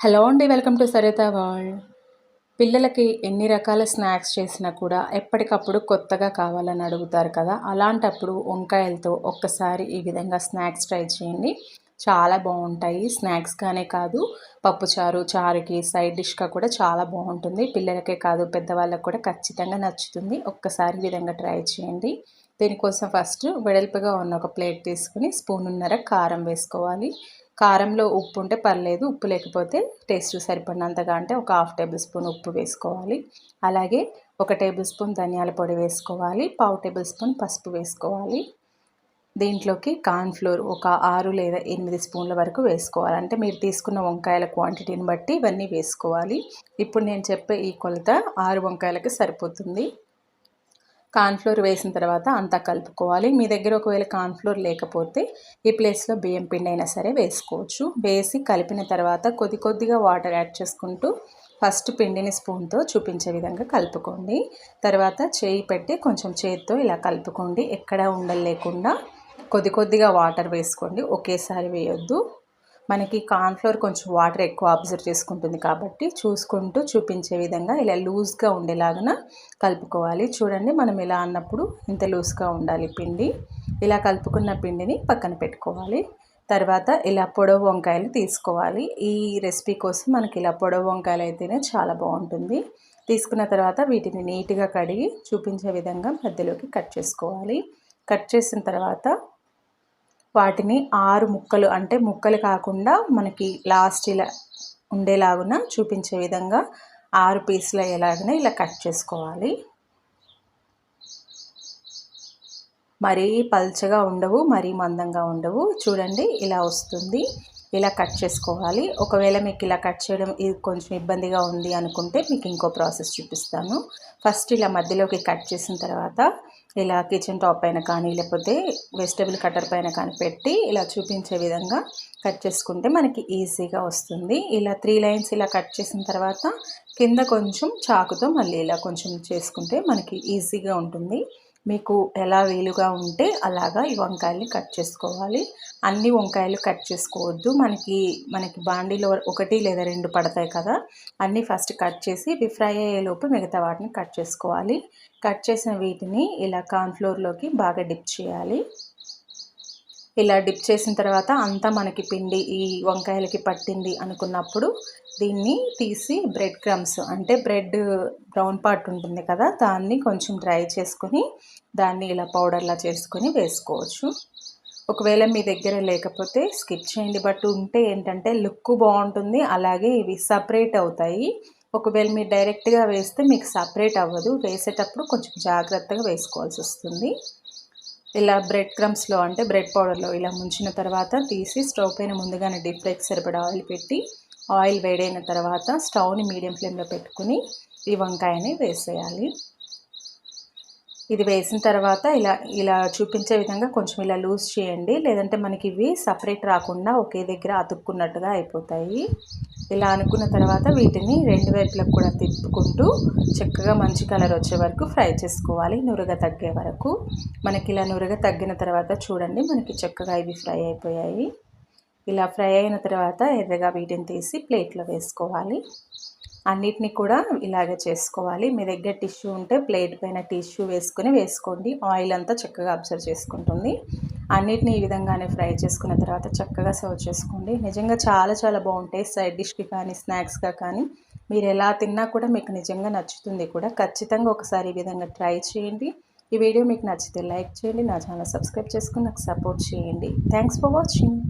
Hello అండి welcome to Saritha world. పిల్లలకి ఎన్ని రకాల స్నాక్స్ చేసినా కూడా ఎప్పటికప్పుడు కొత్తగా కావాలని అడుగుతారు కదా? అలాంటప్పుడు వంకాయలతో ఒక్కసారి ఈ విధంగా స్నాక్స్ ట్రై చేయండి. చాలా బాగుంటాయి. స్నాక్స్గానే కాదు పప్పుచారు చారుకి సైడ్ డిష్గా కూడా చాలా బాగుంటుంది. పిల్లలకే కాదు పెద్దవాళ్ళకి కూడా ఖచ్చితంగా నచ్చుతుంది. ఒక్కసారి విధంగా ట్రై చేయండి. దీనికోసం ఫస్ట్ వెడల్పుగా ఉన్న ఒక ప్లేట్ తీసుకుని స్పూన్ ఉన్నర కారం వేసుకోవాలి. కారంలో ఉప్పు ఉంటే పర్లేదు ఉప్పు లేకపోతే టేస్ట్ సరిపడినంతగా అంటే ఒక హాఫ్ టేబుల్ స్పూన్ ఉప్పు వేసుకోవాలి. అలాగే ఒక టేబుల్ స్పూన్ ధనియాల పొడి వేసుకోవాలి పావు టేబుల్ స్పూన్ పసుపు వేసుకోవాలి. దీంట్లోకి కార్న్ఫ్లోర్ ఒక ఆరు లేదా ఎనిమిది స్పూన్ల వరకు వేసుకోవాలి. అంటే మీరు తీసుకున్న వంకాయల క్వాంటిటీని బట్టి ఇవన్నీ వేసుకోవాలి. ఇప్పుడు నేను చెప్పే ఈ కొలత ఆరు వంకాయలకి సరిపోతుంది. కార్న్ఫ్లోర్ వేసిన తర్వాత అంతా కలుపుకోవాలి. మీ దగ్గర ఒకవేళ కార్న్ఫ్లోర్ లేకపోతే ఈ ప్లేస్లో బియ్యం పిండి అయినా సరే వేసుకోవచ్చు. వేసి కలిపిన తర్వాత కొద్ది కొద్దిగా వాటర్ యాడ్ చేసుకుంటూ ఫస్ట్ పిండిని స్పూన్తో చూపించే విధంగా కలుపుకోండి. తర్వాత చేయి పెట్టి కొంచెం చేతితో ఇలా కలుపుకోండి. ఎక్కడా ఉండలేకుండా కొద్ది కొద్దిగా వాటర్ వేసుకోండి. ఒకేసారి వేయొద్దు. మనకి కార్న్ఫ్లోర్ కొంచెం వాటర్ ఎక్కువ అబ్జర్వ్ చేసుకుంటుంది కాబట్టి చూసుకుంటూ చూపించే విధంగా ఇలా లూజ్గా ఉండేలాగా కలుపుకోవాలి. చూడండి మనం ఇలా అన్నప్పుడు ఇంత లూజ్గా ఉండాలి పిండి. ఇలా కలుపుకున్న పిండిని పక్కన పెట్టుకోవాలి. తర్వాత ఇలా పొడవు వంకాయలు తీసుకోవాలి. ఈ రెసిపీ కోసం మనకి ఇలా పొడవు వంకాయలు అయితేనే చాలా బాగుంటుంది. తీసుకున్న తర్వాత వీటిని నీట్గా కడిగి చూపించే విధంగా మధ్యలోకి కట్ చేసుకోవాలి. కట్ చేసిన తర్వాత వాటిని ఆరు ముక్కలు అంటే ముక్కలు కాకుండా మనకి లాస్ట్ ఇలా ఉండేలాగున చూపించే విధంగా ఆరు పీసులు అయ్యేలాగానే ఇలా కట్ చేసుకోవాలి. మరీ పల్చగా ఉండవు మరీ మందంగా ఉండవు. చూడండి ఇలా వస్తుంది. ఇలా కట్ చేసుకోవాలి. ఒకవేళ మీకు ఇలా కట్ చేయడం ఇది కొంచెం ఇబ్బందిగా ఉంది అనుకుంటే మీకు ఇంకో ప్రాసెస్ చూపిస్తాను. ఫస్ట్ ఇలా మధ్యలోకి కట్ చేసిన తర్వాత ఇలా కిచెన్ టాప్ పైన కానీ లేకపోతే వెజిటబుల్ కట్టర్ పైన కానీ పెట్టి ఇలా చూపించే విధంగా కట్ చేసుకుంటే మనకి ఈజీగా వస్తుంది. ఇలా త్రీ లైన్స్ ఇలా కట్ చేసిన తర్వాత కింద కొంచెం చాకుతో మళ్ళీ ఇలా కొంచెం చేసుకుంటే మనకి ఈజీగా ఉంటుంది. మీకు ఎలా వీలుగా ఉంటే అలాగా ఈ వంకాయల్ని కట్ చేసుకోవాలి. అన్ని వంకాయలు కట్ చేసుకోవద్దు. మనకి మనకి బాండీలో ఒకటి లేదా రెండు పడతాయి కదా అన్నీ ఫస్ట్ కట్ చేసి ఇవి ఫ్రై అయ్యేలోపు మిగతా వాటిని కట్ చేసుకోవాలి. కట్ చేసిన వీటిని ఇలా కార్న్ఫ్లోర్లోకి బాగా డిప్ చేయాలి. ఇలా డిప్ చేసిన తర్వాత అంతా మనకి పిండి ఈ వంకాయలకి పట్టింది అనుకున్నప్పుడు దీన్ని తీసి బ్రెడ్ క్రమ్స్ అంటే బ్రెడ్ బ్రౌన్ పార్ట్ ఉంటుంది కదా దాన్ని కొంచెం డ్రై చేసుకొని దాన్ని ఇలా పౌడర్లా చేసుకొని వేసుకోవచ్చు. ఒకవేళ మీ దగ్గర లేకపోతే స్కిప్ చేయండి బట్ ఉంటే ఏంటంటే లుక్ బాగుంటుంది అలాగే ఇవి సపరేట్ అవుతాయి. ఒకవేళ మీరు డైరెక్ట్గా వేస్తే మీకు సపరేట్ అవ్వదు వేసేటప్పుడు కొంచెం జాగ్రత్తగా వేసుకోవాల్సి వస్తుంది. ఇలా బ్రెడ్ క్రమ్స్లో అంటే బ్రెడ్ పౌడర్లో ఇలా ముంచిన తర్వాత తీసి స్టవ్ పైన ముందుగానే డీప్ ఫ్రైకి సరిపడా ఆయిల్ పెట్టి ఆయిల్ వేడైన తర్వాత స్టవ్ని మీడియం ఫ్లేమ్లో పెట్టుకుని ఈ వంకాయని వేసేయాలి. ఇది వేసిన తర్వాత ఇలా ఇలా చూపించే విధంగా కొంచెం ఇలా లూజ్ చేయండి. లేదంటే మనకి ఇవి సపరేట్ రాకుండా ఒకే దగ్గర అతుక్కున్నట్టుగా అయిపోతాయి. ఇలా అనుకున్న తర్వాత వీటిని రెండు వైపులకు కూడా తిప్పుకుంటూ చక్కగా మంచి కలర్ వచ్చే వరకు ఫ్రై చేసుకోవాలి. నురగ తగ్గే వరకు. మనకి ఇలా నురగ తగ్గిన తర్వాత చూడండి మనకి చక్కగా ఇవి ఫ్రై అయిపోయాయి. ఇలా ఫ్రై అయిన తర్వాత ఎర్రగా వీటిని తీసి ప్లేట్లో వేసుకోవాలి. అన్నిటిని కూడా ఇలాగే చేసుకోవాలి. మీ దగ్గర టిష్యూ ఉంటే ప్లేట్ పైన టిష్యూ వేసుకొని వేసుకోండి. ఆయిల్ అంతా చక్కగా అబ్జర్వ్ చేసుకుంటుంది. అన్నిటిని ఈ విధంగానే ఫ్రై చేసుకున్న తర్వాత చక్కగా సర్వ్ చేసుకోండి. నిజంగా చాలా చాలా బాగుంటాయి. సైడ్ డిష్కి కానీ స్నాక్స్గా కానీ మీరు ఎలా తిన్నా కూడా మీకు నిజంగా నచ్చుతుంది కూడా. ఖచ్చితంగా ఒకసారి ఈ విధంగా ట్రై చేయండి. ఈ వీడియో మీకు నచ్చితే లైక్ చేయండి. నా ఛానల్ సబ్స్క్రైబ్ చేసుకుని నాకు సపోర్ట్ చేయండి. Thanks for watching.